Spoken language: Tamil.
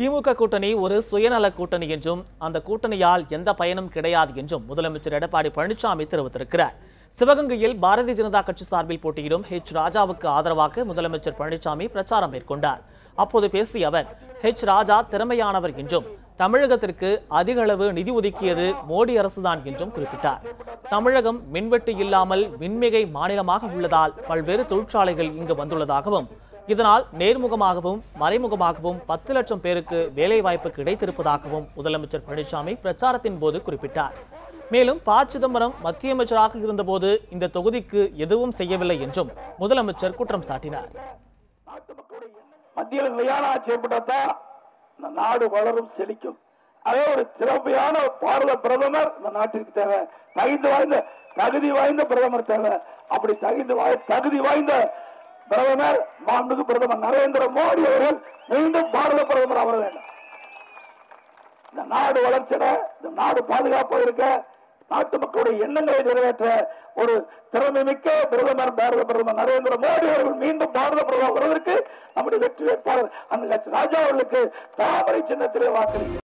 திமுக கூட்டணி ஒரு சுயநல கூட்டணி என்றும் அந்த கூட்டணியால் எந்த பயனும் கிடையாது என்றும் முதலமைச்சர் எடப்பாடி பழனிசாமி தெரிவித்திருக்கிறார். சிவகங்கையில் பாரதிய ஜனதா கட்சி சார்பில் போட்டியிடும் ஹெச் ராஜாவுக்கு ஆதரவாக முதலமைச்சர் பழனிசாமி பிரச்சாரம் மேற்கொண்டார். அப்போது பேசிய அவர் ஹெச் ராஜா திறமையானவர் என்றும் தமிழகத்திற்கு அதிக அளவு நிதி ஒதுக்கியது மோடி அரசுதான் என்றும் குறிப்பிட்டார். தமிழகம் மின்வெட்டு இல்லாமல் மின்மிகை மாநிலமாக உள்ளதால் பல்வேறு தொழிற்சாலைகள் இங்கு வந்துள்ளதாகவும் இதனால் நேர்முகமாகவும் மறைமுகமாகவும் பத்து லட்சம் பேருக்கு வேலைவாய்ப்பு கிடைத்திருப்பதாகவும் முதலமைச்சர் பழனிசாமி பிரச்சாரத்தின் போது குறிப்பிட்டார். மேலும் ப. சிதம்பரம் மத்திய அமைச்சராக இருந்தபோது இந்த தொகுதிக்கு எதுவும் செய்யவில்லை என்றும் முதலமைச்சர் குற்றம் சாட்டினார். மத்தியில் நிலையான ஆட்சி ஏற்பட்டால் நாடு வளரும் செழிக்கும். அதே ஒரு திறமையான பாரத பிரதமர் இந்த நாட்டிற்கு தேவை. தகுதி வாய்ந்த தகுதி வாய்ந்த பிரதமர் தேவை. அப்படி தகுதி வாய் தகுதி வாய்ந்த பிரதமர் மாண்புக்கு பிரதமர் நரேந்திர மோடி அவர்கள் மீண்டும் பாரத பிரதமர் வர வேண்டும். இந்த நாடு வளர்ச்சிட இந்த நாடு பாதுகாப்பாக இருக்க நாட்டு மக்களுடைய எண்ணங்களை நிறைவேற்ற ஒரு திறமை மிக்க பிரதமர் பாரத பிரதமர் நரேந்திர மோடி அவர்கள் மீண்டும் பாரத பிரதமர் வருவதற்கு நம்முடைய வெற்றி வேட்பாளர் அந்த ராஜா அவர்களுக்கு தாமரை சின்னத்திலே வாக்களிக்க